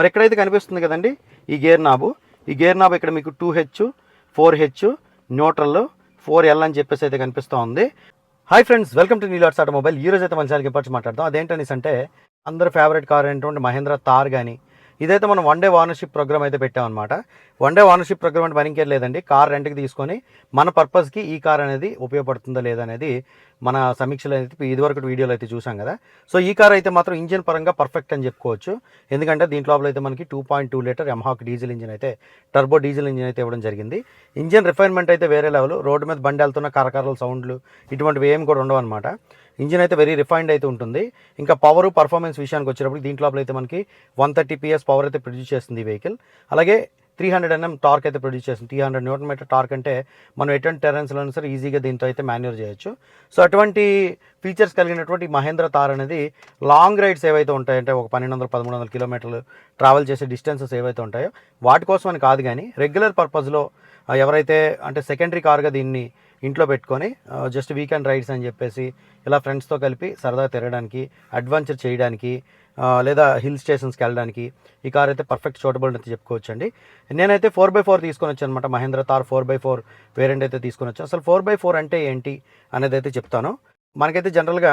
మరి ఎక్కడైతే కనిపిస్తుంది కదండి? ఈ గేర్ నాబు. ఈ గేర్ నాబు ఇక్కడ మీకు two H four H neutral four L అని చెప్పేసి అయితే కనిపిస్తూ ఉంది. Hi friends welcome to Neelarts automobile. ఈ రోజు అయితే మన ఛానల్కి పరిచయం మాట్లాడదాం. అదేంటనేసి అంటే అందరు ఫేవరెట్ కార్ అయినటువంటి మహేంద్ర తార్ కానీ ఇదైతే మనం వన్ డే ఓనర్షిప్ ప్రోగ్రామ్ అయితే పెట్టామన్నమాట. వన్ డే ఓనర్షిప్ ప్రోగ్రామ్ అంటే మనకేం లేదండి కార్ రెంట్కి తీసుకొని మన పర్పస్కి ఈ కార్ అనేది ఉపయోగపడుతుందా లేదా అనేది మన సమీక్షలు అయితే ఇదివరకు వీడియోలో అయితే చూసాం కదా. సో ఈ కార్ అయితే మాత్రం ఇంజిన్ పరంగా పర్ఫెక్ట్ అని చెప్పుకోవచ్చు. ఎందుకంటే దీంట్లో అయితే మనకి two point two litre mHawk diesel engine అయితే టర్బో డీజిల్ ఇంజిన్ అయితే ఇవ్వడం జరిగింది. ఇంజిన్ రిఫైన్మెంట్ అయితే వేరే లెవెల్. రోడ్డు మీద బండి వెళ్తున్న కరకరల సౌండ్లు ఇటువంటివి ఏమి కూడా ఉండవు అనమాట ఇంజిన్ అయితే వెరీ రిఫైన్డ్ అయితే ఉంటుంది. ఇంకా పవర్ పర్ఫార్మెన్స్ విషయానికి వచ్చేటప్పుడు దీంట్లో అయితే మనకి వన్ థర్టీ పిఎస్ పవర్ అయితే ప్రొడ్యూస్ చేస్తుంది ఈ వెహికల్ అలాగే త్రీ హండ్రెడ్ ఎన్ఎం టార్క్ అయితే ప్రొడ్యూస్ చేస్తుంది. Three hundred newton metre torque అంటే మనం ఎటువంటి టెరెన్స్లో సరే ఈజీగా దీంతో అయితే మాన్యూర్ చేయొచ్చు. సో అటువంటి ఫీచర్స్ కలిగినటువంటి మహేంద్ర తార్ అనేది లాంగ్ రైడ్స్ ఏవైతే ఉంటాయంటే ఒక పన్నెండు వందల పదమూడు వందల కిలోమీటర్లు ట్రావెల్ చేసే డిస్టెన్సెస్ ఏవైతే ఉంటాయో వాటి కోసం అని కాదు కానీ రెగ్యులర్ పర్పస్లో ఎవరైతే అంటే సెకండరీ కార్గా దీన్ని ఇంట్లో పెట్టుకొని జస్ట్ వీకెండ్ రైడ్స్ అని చెప్పేసి ఇలా ఫ్రెండ్స్తో కలిపి సరదా తిరగడానికి అడ్వెంచర్ చేయడానికి లేదా హిల్ స్టేషన్స్కి వెళ్ళడానికి ఈ కార్ అయితే పర్ఫెక్ట్ సూటబుల్ అయితే చెప్పుకోవచ్చండి. నేనైతే ఫోర్ బై ఫోర్ తీసుకొని వచ్చాను అనమాట Mahindra Thar four by four variant అయితే తీసుకొని వచ్చాను అసలు ఫోర్ బై ఫోర్ అంటే ఏంటి అనేది అయితే చెప్తాను. మనకైతే జనరల్గా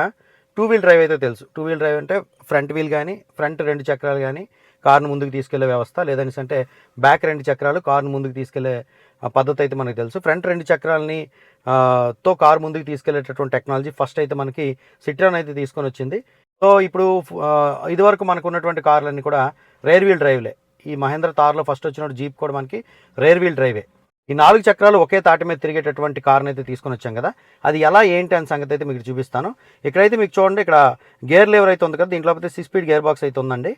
టూ వీల్ డ్రైవ్ అయితే తెలుసు. టూ వీల్ డ్రైవ్ అంటే ఫ్రంట్ వీల్ కానీ ఫ్రంట్ రెండు చక్రాలు కానీ కార్ను ముందుకు తీసుకెళ్ళే వ్యవస్థ. లేదనేసి అంటే బ్యాక్ రెండు చక్రాలు కార్ను ముందుకు తీసుకెళ్ళే పద్ధతి అయితే మనకు తెలుసు. ఫ్రంట్ రెండు చక్రాలని తో కారు ముందుకు తీసుకెళ్ళేటటువంటి టెక్నాలజీ ఫస్ట్ అయితే మనకి సిట్రాన్ అయితే తీసుకొని వచ్చింది. సో ఇప్పుడు ఇదివరకు మనకు ఉన్నటువంటి కార్లన్నీ కూడా రేర్ వీల్ డ్రైవ్లే ఈ మహేంద్ర తార్లో ఫస్ట్ వచ్చిన జీప్ కూడా మనకి రేర్ వీల్ డ్రైవే ఈ నాలుగు చక్రాలు ఒకే తాటి మీద తిరిగేటటువంటి కార్ని అయితే తీసుకొని వచ్చాం కదా. అది ఎలా ఏంటి అనే సంగతి అయితే మీకు చూపిస్తాను. ఇక్కడైతే మీకు చూడండి ఇక్కడ గేర్ లేవర్ అయితే ఉంది కదా దీంట్లో అయితే సిక్స్ స్పీడ్ గేర్ బాక్స్ అయితే ఉందండి.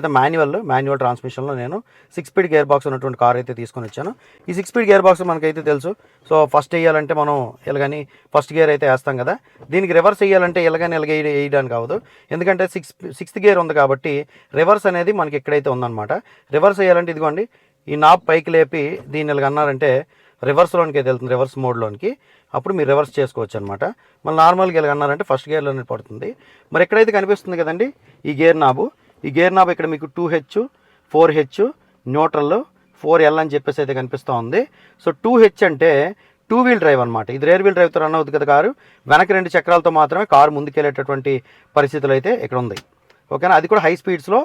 అయితే మాన్యువల్ మాన్యువల్ ట్రాన్స్మిషన్లో నేను సిక్స్ స్పీడ్ గేర్ బాక్స్ ఉన్నటువంటి కార్ అయితే తీసుకొని వచ్చాను. ఈ సిక్స్ స్పీడ్ గేర్ బాక్స్ మనకైతే తెలుసు. సో ఫస్ట్ వేయాలంటే మనం ఇలాగని ఫస్ట్ గేర్ అయితే వేస్తాం కదా. దీనికి రివర్స్ వేయాలంటే ఇలాగని ఇలాగ వేయడానికి కావదు ఎందుకంటే సిక్స్ సిక్స్త్ గేర్ ఉంది కాబట్టి రివర్స్ అనేది మనకి ఎక్కడైతే ఉందన్నమాట. రివర్స్ వేయాలంటే ఇదిగోండి ఈ నాబ్ పైకి లేపి దీన్ని ఇలాగ అన్నారంటే రివర్స్లోనికి అయితే వెళ్తుంది రివర్స్ మోడ్లోనికి అప్పుడు మీరు రివర్స్ చేసుకోవచ్చు అనమాట మళ్ళీ నార్మల్గా ఇలాగ అన్నారంటే ఫస్ట్ గేర్లోనే పడుతుంది. మరి ఎక్కడైతే కనిపిస్తుంది కదండి ఈ గేర్ నాబు ఈ గేర్ నాబ్ ఇక్కడ మీకు two H four H neutral four L అని చెప్పేసి అయితే కనిపిస్తూ ఉంది. సో టూ హెచ్ అంటే టూ వీల్ డ్రైవ్ అనమాట ఇది రేర్ వీల్ డ్రైవ్తో రన్ అవుతుంది కదా కారు. వెనక రెండు చక్రాలతో మాత్రమే కారు ముందుకెళ్ళేటటువంటి పరిస్థితులు అయితే ఇక్కడ ఉంది. ఓకేనా? అది కూడా హై స్పీడ్స్లో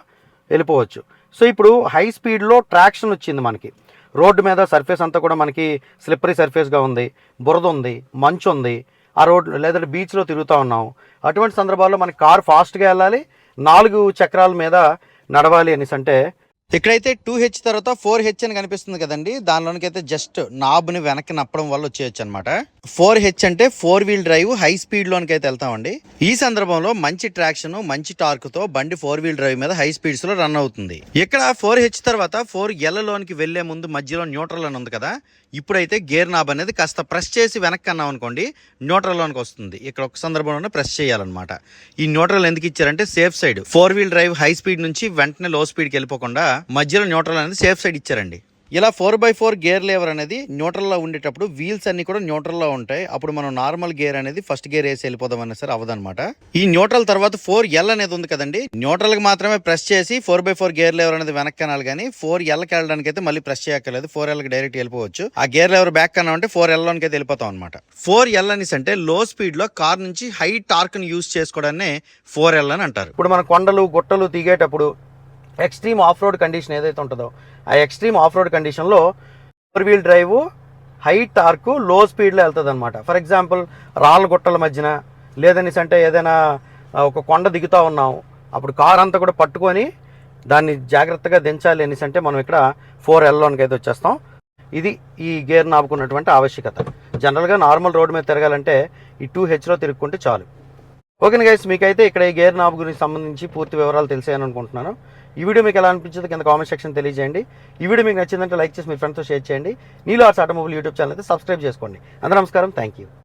వెళ్ళిపోవచ్చు. సో ఇప్పుడు హై స్పీడ్లో ట్రాక్షన్ వచ్చింది మనకి. రోడ్డు మీద సర్ఫేస్ అంతా కూడా మనకి స్లిప్పరీ సర్ఫేస్గా ఉంది. బురద ఉంది మంచు ఉంది. ఆ రోడ్ లేదంటే బీచ్లో తిరుగుతూ ఉన్నాం. అటువంటి సందర్భాల్లో మనకి కారు ఫాస్ట్గా వెళ్ళాలి నాలుగు చక్రాల మీద నడవాలి అనేసి అంటే ఇక్కడైతే టూ హెచ్ తర్వాత ఫోర్ హెచ్ అని కనిపిస్తుంది కదండి. దానిలోనికి అయితే జస్ట్ నాబ్ని వెనక్కి నప్పడం వల్ల వచ్చేయచ్చు అనమాట ఫోర్ హెచ్ అంటే four wheel drive high speed లోనికి అయితే వెళ్తామండి. ఈ సందర్భంలో మంచి ట్రాక్షన్ మంచి టార్క్తో బండి ఫోర్ వీల్ డ్రైవ్ మీద హై స్పీడ్స్లో రన్ అవుతుంది. ఇక్కడ ఫోర్ హెచ్ తర్వాత ఫోర్ ఎల్ లోనికి వెళ్ళే ముందు మధ్యలో న్యూట్రల్ అని ఉంది కదా. ఇప్పుడైతే గేర్ నాబ్ అనేది కాస్త ప్రెస్ చేసి వెనక్కి అన్నాం అనుకోండి న్యూట్రల్లోనికి వస్తుంది. ఇక్కడ ఒక సందర్భంలోనే ప్రెస్ చేయాలన్నమాట. ఈ న్యూట్రల్ ఎందుకు ఇచ్చారంటే safe side. Four wheel drive high speed నుంచి వెంటనే లో స్పీడ్కి వెళ్ళిపోకుండా మధ్యలో న్యూట్రల్ అనేది సేఫ్ సైడ్ ఇచ్చారండి. ఇలా four by four gear lever అనేది న్యూట్రల్లో ఉండేటప్పుడు వీల్స్ అన్ని కూడా న్యూట్రల్లో ఉంటాయి. అప్పుడు మనం నార్మల్ గేర్ అనేది ఫస్ట్ గేర్ వేసి వెళ్ళిపోదాం అనే సరే అవదనమాట ఈ న్యూట్రల్ తర్వాత ఫోర్ ఎల్ అనేది ఉంది కదండి. న్యూట్రల్కి మాత్రమే ప్రెస్ చేసి four by four gear lever అనేది వెనక్కి అనాలి కానీ ఫోర్ ఎల్కి వెళ్ళడానికి అయితే మళ్ళీ ప్రెస్ చేయక్కర్లేదు. ఫోర్ ఎల్కి డైరెక్ట్ వెళ్ళిపోవచ్చు. ఆ గేర్ లేవర్ బ్యాక్ అన్నా అంటే ఫోర్ ఎల్ లోనికి అయితే వెళ్ళిపోతాం అనమాట ఫోర్ ఎల్ అనేసి అంటే లో స్పీడ్లో కార్ నుంచి హై టార్క్ని యూస్ చేసుకోవడాన్ని ఫోర్ ఎల్ అని అంటారు. ఇప్పుడు మన కొండలు గుట్టలు దిగేటప్పుడు ఎక్స్ట్రీమ్ ఆఫ్ రోడ్ కండిషన్ ఏదైతే ఉంటుందో ఆ ఎక్స్ట్రీమ్ ఆఫ్ రోడ్ కండిషన్లో ఫోర్ వీల్ డ్రైవ్ హై టార్క్లో స్పీడ్లో వెళ్తుంది అనమాట ఫర్ ఎగ్జాంపుల్ రాళ్ళ గుట్టల మధ్యన లేదనేసి అంటే ఏదైనా ఒక కొండ దిగుతూ ఉన్నాం అప్పుడు కార్ అంతా కూడా పట్టుకొని దాన్ని జాగ్రత్తగా దించాలి అనేసి అంటే మనం ఇక్కడ ఫోర్ ఎల్లోనికి అయితే వచ్చేస్తాం. ఇది ఈ గేర్ నాపుకున్నటువంటి ఆవశ్యకత. జనరల్గా నార్మల్ రోడ్డు మీద తిరగాలంటే ఈ టూ హెచ్లో తిరుక్కుంటే చాలు. ఓకే గైస్ మీకైతే ఇక్కడ ఈ గేర్ నాబ్ గురించి సంబంధించి పూర్తి వివరాలు తెలిసాయని అనుకుంటున్నాను. ఈ వీడియో మీకు ఎలా అనిపించింది కింద కామెంట్ సెక్షన్ తెలియజేయండి. ఈ వీడియో మీకు నచ్చిందంటే లైక్ చేసి మీ ఫ్రెండ్స్తో షేర్ చేయండి. Neelo arts automobile YouTube channel అయితే సబ్స్క్రైబ్ చేసుకోండి. అందరూ నమస్కారం. Thank you